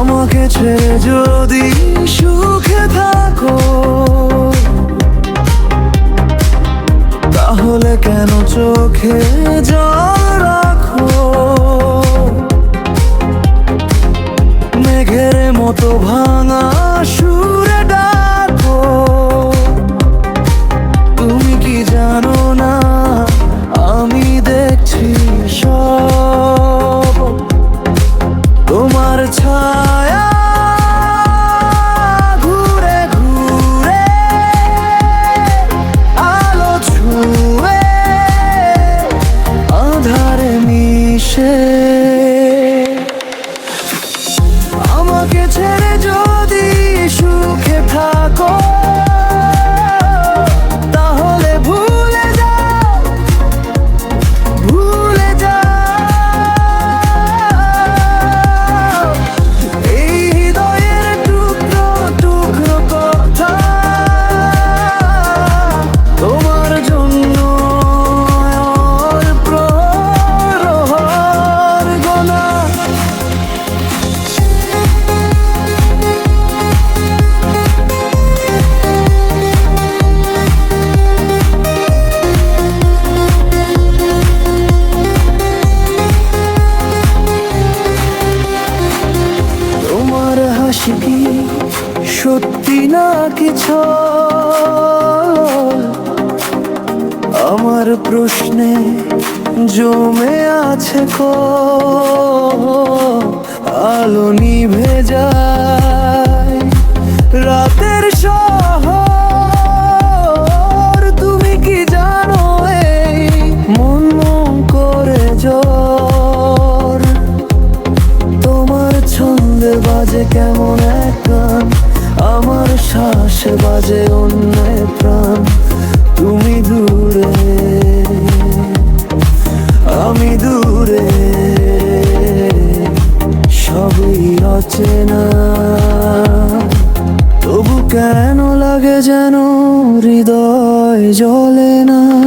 আমাকে ছেড়ে যদি সুখে থাকো, তাহলে কেন চোখে জল রাখো? মেঘের মতো ভাঙা সুরে ডাকো। তুমি কি জানো না, আমি দেখছি সব। তোমার ছায়া to কি সত্যি না কিছু? আমার প্রশ্নে জমে আছে কো আলো নিভে যায়। রাতের শহর, তুমি কি জানো এই মন মন করে জ্বর? তোমার ছন্দে বাজে কেমন এখন আমার শ্বাস বাজে অন্য প্রাণ। তুমি দূরে, আমি দূরে, সবই অচেনা। তবু কেন লাগে যেন হৃদয় জ্বলে না?